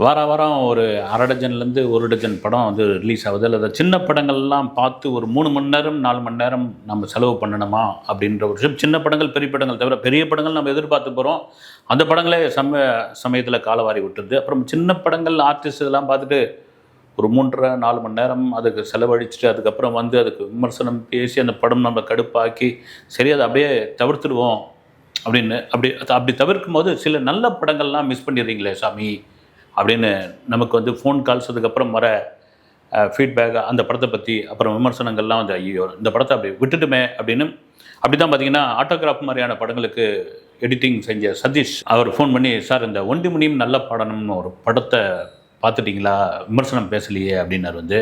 வார வாரம் ஒரு அரை டஜன்லேருந்து ஒரு டஜன் படம் வந்து ரிலீஸ் ஆகுது. அல்லது சின்ன படங்கள்லாம் பார்த்து ஒரு மூணு மணி நேரம் நாலு மணி நேரம் நம்ம செலவு பண்ணணுமா அப்படின்ற ஒரு விஷயம். சின்ன படங்கள் பெரிய படங்கள் தவிர பெரிய படங்கள் நம்ம எதிர்பார்த்து போகிறோம் அந்த படங்களே சம சமயத்தில் காலவாரி விட்டுருது. அப்புறம் சின்ன படங்கள் ஆர்டிஸ்ட் இதெல்லாம் பார்த்துட்டு ஒரு மூன்றரை நாலு மணி நேரம் அதுக்கு செலவழிச்சுட்டு அதுக்கப்புறம் வந்து அதுக்கு விமர்சனம் பேசி அந்த படம் நம்ம கடுப்பாக்கி சரி அதை அப்படியே தவிர்த்துடுவோம் அப்படின்னு. அப்படி அது அப்படி தவிர்க்கும் போது சில நல்ல படங்கள்லாம் மிஸ் பண்ணிடுறீங்களே சாமி? அப்படின்னு நமக்கு வந்து ஃபோன் கால்ஸ் அதுக்கப்புறம் வர ஃபீட்பேக் அந்த படத்தை பற்றி அப்புறம் விமர்சனங்கள்லாம் வந்து ஐயோ இந்த படத்தை அப்படி விட்டுட்டுமே அப்படின்னு அப்படி தான் பார்த்தீங்கன்னா ஆட்டோகிராஃப் மாதிரியான படங்களுக்கு எடிட்டிங் செஞ்ச சதீஷ் அவர் ஃபோன் பண்ணி சார் இந்த ஒண்டி முனியும் நல்ல பாடணும்னு ஒரு படத்தை பார்த்துட்டிங்களா விமர்சனம் பேசலையே அப்படின்னார் வந்து.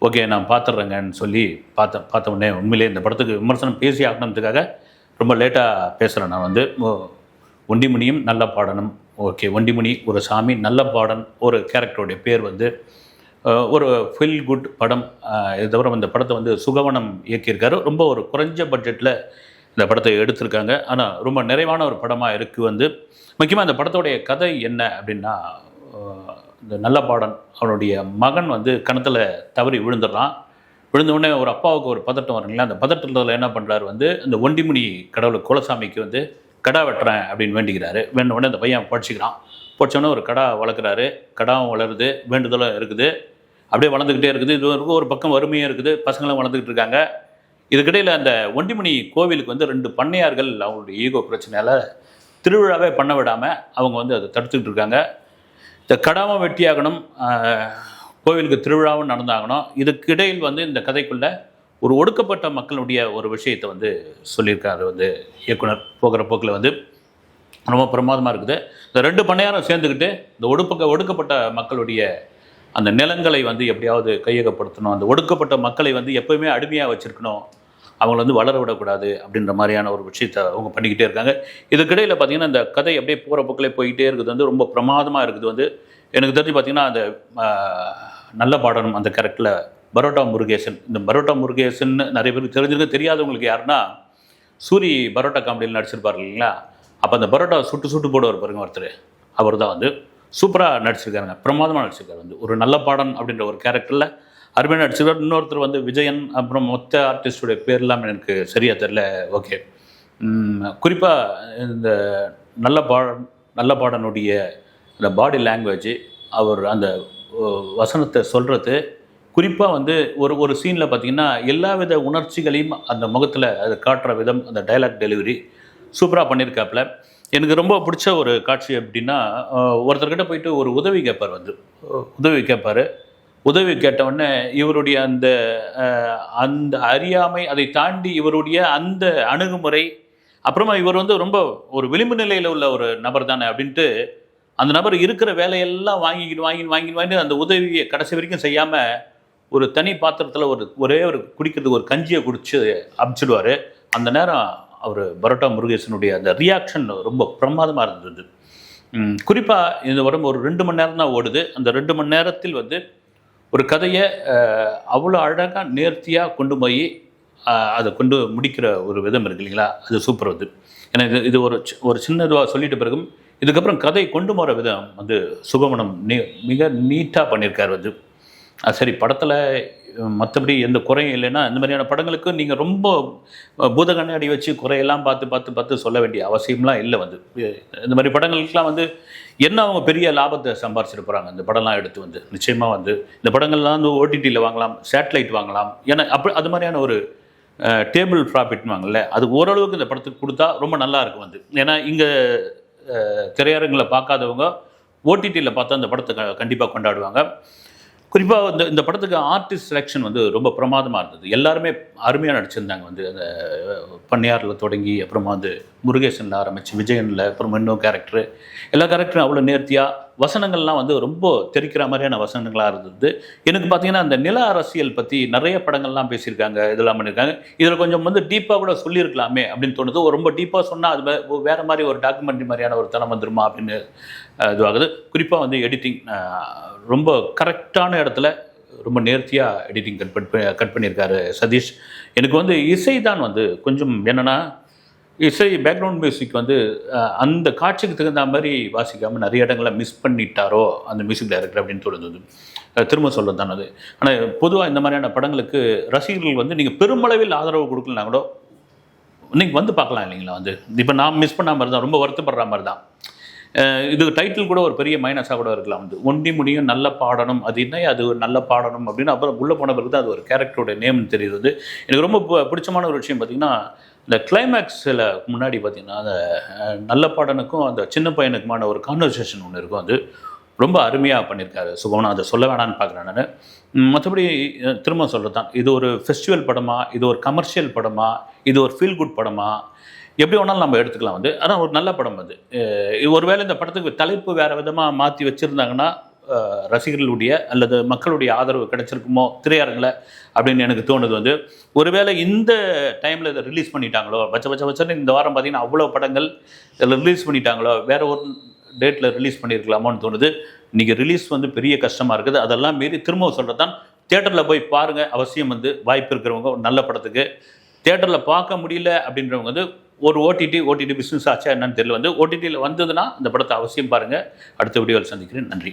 ஓகே நான் பார்த்துட்றேங்கன்னு சொல்லி பார்த்த பார்த்த உடனே உண்மையிலே இந்த படத்துக்கு விமர்சனம் பேசி ஆகணுன்றதுக்காக ரொம்ப லேட்டாக பேசுகிறேன் நான் வந்து. ஓ- ஒண்டிமுனியும் நல்லா பாடணும் ஓகே ஒண்டிமுனி ஒரு சாமி நல்ல பாடன் ஒரு கேரக்டருடைய பேர் வந்து ஒரு ஃபில் குட் படம் இது தவிர இந்த படத்தை வந்து சுகவனம் இயக்கியிருக்காரு. ரொம்ப ஒரு குறைஞ்ச பட்ஜெட்டில் இந்த படத்தை எடுத்திருக்காங்க. ஆனால் ரொம்ப நிறைவான ஒரு படமாக இருக்குது வந்து முக்கியமாக இந்த படத்தோடைய கதை என்ன அப்படின்னா இந்த நல்ல பாடன் அவனுடைய மகன் வந்து கணத்தில் தவறி விழுந்துடுறான். விழுந்த உடனே ஒரு அப்பாவுக்கு ஒரு பதட்டம் வருங்களா அந்த பதட்டத்தில் என்ன பண்ணுறாரு வந்து இந்த ஒண்டிமுனி கடவுள் குலசாமிக்கு வந்து கடா வெட்டுறேன் அப்படின்னு வேண்டிக்கிறாரு. வேண்ட உடனே அந்த பையன் படிச்சுக்கிறான். படிச்சோடனே ஒரு கடா வளர்க்குறாரு. கடாவும் வளருது வேண்டுதலும் இருக்குது. அப்படியே வளர்ந்துக்கிட்டே இருக்குது. இது வரைக்கும் ஒரு பக்கம் வறுமையும் இருக்குது. பசங்களும் வளர்ந்துக்கிட்டு இருக்காங்க. இதுக்கிடையில் அந்த ஒண்டிமணி கோவிலுக்கு வந்து ரெண்டு பண்ணையார்கள் அவங்களுடைய ஈகோ பிரச்சனையால் திருவிழாவே பண்ண விடாமல் அவங்க வந்து அதை தடுத்துக்கிட்டு இருக்காங்க. இந்த கடாவும் வெட்டியாகணும் கோவிலுக்கு திருவிழாவும் நடந்தாகணும். இதுக்கிடையில் வந்து இந்த கதைக்குள்ளே ஒரு ஒடுக்கப்பட்ட மக்களுடைய ஒரு விஷயத்தை வந்து சொல்லியிருக்காரு வந்து இயக்குனர் போகிற போக்கில் வந்து. ரொம்ப பிரமாதமாக இருக்குது. இந்த ரெண்டு பண்ணையாரம் சேர்ந்துக்கிட்டு இந்த ஒடுப்பக்க ஒடுக்கப்பட்ட மக்களுடைய அந்த நிலங்களை வந்து எப்படியாவது கையகப்படுத்தணும். அந்த ஒடுக்கப்பட்ட மக்களை வந்து எப்போயுமே அடிமையாக வச்சுருக்கணும். அவங்கள வந்து வளர விடக்கூடாது அப்படின்ற மாதிரியான ஒரு விஷயத்தை அவங்க பண்ணிக்கிட்டே இருக்காங்க. இதுக்கிடையில் பார்த்தீங்கன்னா இந்த கதை அப்படியே போகிற போக்கிலே போயிட்டே இருக்குது. வந்து ரொம்ப பிரமாதமாக இருக்குது வந்து. எனக்கு தெரிஞ்சு பார்த்தீங்கன்னா அந்த நல்ல பாடணும் அந்த கேரக்டரில் பரோட்டா முருகேசன். இந்த பரோட்டா முருகேசன் நிறைய பேருக்கு தெரிஞ்சிருக்கு தெரியாதவங்களுக்கு யாருன்னா சூரி பரோட்டா காமெடியில் நடிச்சிருப்பார் இல்லைங்களா? அப்போ அந்த பரோட்டா சுட்டு சுட்டு போடுவார் பாருங்க ஒருத்தர். அவர் தான் வந்து சூப்பராக நடிச்சிருக்காருங்க. பிரமாதமாக நடிச்சிருக்காரு வந்து. ஒரு நல்ல பாடன் அப்படின்ற ஒரு கேரக்டரில் அருமையாக நடிச்சிருக்கார். இன்னொருத்தர் வந்து விஜயன் அப்புறம் மொத்த ஆர்டிஸ்டுடைய பேர்லாம் எனக்கு சரியாக தெரில ஓகே. குறிப்பாக இந்த நல்ல பாடன் நல்ல பாடனுடைய அந்த பாடி லாங்குவேஜ் அவர் அந்த வசனத்தை சொல்கிறது குறிப்பாக வந்து ஒரு ஒரு சீனில் பார்த்தீங்கன்னா எல்லா வித உணர்ச்சிகளையும் அந்த முகத்தில் அது காட்டுற விதம் அந்த டைலாக் டெலிவரி சூப்பராக பண்ணியிருக்காப்புல எனக்கு ரொம்ப பிடிச்ச ஒரு காட்சி அப்படின்னா ஒருத்தர்கிட்ட போயிட்டு ஒரு உதவி கேட்பார் வந்து. உதவி கேட்பார் உதவி கேட்டவுடனே இவருடைய அந்த அந்த அறியாமை அதை தாண்டி இவருடைய அந்த அணுகுமுறை அப்புறமா இவர் வந்து ரொம்ப ஒரு விளிம்பு நிலையில் உள்ள ஒரு நபர் தானே அப்படின்ட்டு அந்த நபர் இருக்கிற வேலையெல்லாம் வாங்கிக்கிட்டு வாங்கின்னு வாங்கி வாங்கிட்டு அந்த உதவியை கடைசி வரைக்கும் செய்யாமல் ஒரு தனி பாத்திரத்தில் ஒரு ஒரே ஒரு குடிக்கிறதுக்கு ஒரு கஞ்சியை குடிச்சு அமிச்சிடுவார். அந்த நேரம் அவர் பரோட்டா முருகேசனுடைய அந்த ரியாக்ஷன் ரொம்ப பிரமாதமாக இருந்தது. குறிப்பாக இந்த உடம்பு ஒரு ரெண்டு மணி நேரம் தான் ஓடுது. அந்த ரெண்டு மணி நேரத்தில் வந்து ஒரு கதையை அவ்வளோ அழகாக நேர்த்தியாக கொண்டு போய் அதை கொண்டு முடிக்கிற ஒரு விதம் இருக்கு இல்லைங்களா? அது சூப்பர் வந்து ஏன்னா இது இது ஒரு சி- ஒரு சின்ன இதுவாக சொல்லிட்ட பிறகும் இதுக்கப்புறம் கதை கொண்டு போகிற விதம் வந்து சுபமணம் நீ மிக நீட்டாக பண்ணியிருக்கார் வந்து. அது சரி படத்தில் மற்றபடி எந்த குறையும் இல்லைன்னா இந்த மாதிரியான படங்களுக்கு நீங்கள் ரொம்ப பூத கண்ணாடி வச்சு குறையெல்லாம் பார்த்து பார்த்து பார்த்து சொல்ல வேண்டிய அவசியம்லாம் இல்லை வந்து. இந்த மாதிரி படங்களுக்கெல்லாம் வந்து என்ன அவங்க பெரிய லாபத்தை சம்பாரிச்சிட்டு போகிறாங்க இந்த படம்லாம் எடுத்து வந்து நிச்சயமாக வந்து இந்த படங்கள்லாம் வந்து ஓடிடியில் வாங்கலாம் சேட்டலைட் வாங்கலாம் ஏன்னா அப்படி அது மாதிரியான ஒரு டேபிள் ப்ராஃபிட்னு வாங்கல அது ஓரளவுக்கு இந்த படத்துக்கு கொடுத்தா ரொம்ப நல்லா இருக்கும் வந்து. ஏன்னா இங்கே திரையரங்களை பார்க்காதவங்க ஓடிடியில் பார்த்தா அந்த படத்தை கண்டிப்பாக கொண்டாடுவாங்க. குறிப்பாக இந்த இந்த படத்துக்கு ஆர்டிஸ்ட் செலெக்ஷன் வந்து ரொம்ப பிரமாதமாக இருந்தது. எல்லாருமே அருமையாக நடிச்சிருந்தாங்க. வந்து அந்த பண்ணையாரில் தொடங்கி அப்புறமா வந்து முருகேசனில் ஆரம்பித்து விஜயனில் அப்புறம் இன்னும் கேரக்டரு எல்லா கேரக்டரும் அவ்வளோ நேர்த்தியாக வசனங்கள்லாம் வந்து ரொம்ப தெரிக்கிற மாதிரியான வசனங்களாக இருந்தது. எனக்கு பார்த்தீங்கன்னா அந்த நில அரசியல் பற்றி நிறைய படங்கள்லாம் பேசியிருக்காங்க இதெல்லாம் பண்ணியிருக்காங்க. இதில் கொஞ்சம் வந்து டீப்பாக கூட சொல்லியிருக்கலாமே அப்படின்னு தோணுது. ரொம்ப டீப்பாக சொன்னால் அது வேறு மாதிரி ஒரு டாக்குமெண்ட்ரி மாதிரியான ஒரு தனம் வந்துருமா அப்படின்னு இதுவாகுது. குறிப்பாக வந்து எடிட்டிங் ரொம்ப கரெக்டான இடத்துல ரொம்ப நேர்த்தியாக எடிட்டிங் கட் பண்ணி கட் பண்ணியிருக்காரு சதீஷ். எனக்கு வந்து இசை தான் வந்து கொஞ்சம் என்னென்னா இசை பேக்ரவுண்ட் மியூசிக் வந்து அந்த காட்சிக்கு தகுந்த மாதிரி வாசிக்காமல் நிறைய இடங்களில் மிஸ் பண்ணிட்டாரோ அந்த மியூசிக் டைரக்டர் அப்படின்னு தோணுது திரும்ப சொல்கிறது தான் அது. ஆனால் பொதுவாக இந்த மாதிரியான படங்களுக்கு ரசிகர்கள் வந்து நீங்கள் பெருமளவில் ஆதரவு கொடுக்கலனா கூட நீங்கள் வந்து பார்க்கலாம் இல்லைங்களா வந்து. இப்போ நான் மிஸ் பண்ண மாதிரி தான் ரொம்ப வருத்தப்படுற மாதிரி தான். இது டைட்டில் கூட ஒரு பெரிய மைனஸாக கூட இருக்கலாம் வந்து. ஒண்டி முடியும் நல்ல பாடணும் அது என்ன அது ஒரு நல்ல பாடணும் அப்படின்னு அப்புறம் உள்ளே போன பிறகு தான் அது ஒரு கேரக்டரோட நேம்னு தெரியுது வந்து. எனக்கு ரொம்ப பிடிச்சமான ஒரு விஷயம் பார்த்தீங்கன்னா இந்த கிளைமேக்ஸில் முன்னாடி பார்த்தீங்கன்னா அந்த நல்ல பாடனுக்கும் அந்த சின்ன பையனுக்குமான ஒரு கான்வர்சேஷன் ஒன்று இருக்கும். அது ரொம்ப அருமையாக பண்ணியிருக்காரு. சுகம்னா அதை சொல்ல வேணான்னு பார்க்குறேன் நான். மற்றபடி திரும்ப சொல்கிறது தான். இது ஒரு ஃபெஸ்டிவல் படமா? இது ஒரு கமர்ஷியல் படமா? இது ஒரு ஃபீல் குட் படமா? எப்படி வேணாலும் நம்ம எடுத்துக்கலாம் வந்து. ஆனால் ஒரு நல்ல படம் அது. ஒருவேளை இந்த படத்துக்கு தலைப்பு வேறு விதமாக மாற்றி வச்சுருந்தாங்கன்னா ரசிகர்களுடைய அல்லது மக்களுடைய ஆதரவு கிடைச்சிருக்குமோ திரையரங்கில் அப்படின்னு எனக்கு தோணுது வந்து ஒருவேளை இந்த டைமில் இதை ரிலீஸ் பண்ணிட்டாங்களோ பச்சை பச்ச பச்சன்னு இந்த வாரம் பார்த்தீங்கன்னா அவ்வளோ படங்கள் இதில் ரிலீஸ் பண்ணிட்டாங்களோ வேற ஒரு டேட்டில் ரிலீஸ் பண்ணியிருக்கலாமோன்னு தோணுது. இன்றைக்கி ரிலீஸ் வந்து பெரிய கஷ்டமாக இருக்குது. அதெல்லாம் மீறி திரும்பவும் சொல்கிறது தான் தேட்டரில் போய் பாருங்கள் அவசியம் வந்து வாய்ப்பு இருக்கிறவங்க ஒரு நல்ல படத்துக்கு. தேட்டரில் பார்க்க முடியல அப்படின்றவங்க வந்து ஒரு ஓடிடி ஓடிடி பிஸ்னஸ் ஆச்சா என்னன்னு தெரியல. வந்து ஓடிடியில் வந்ததுன்னா அந்த படத்தை அவசியம் பாருங்கள் அடுத்த வீடியோவில் சந்திக்கிறேன். நன்றி.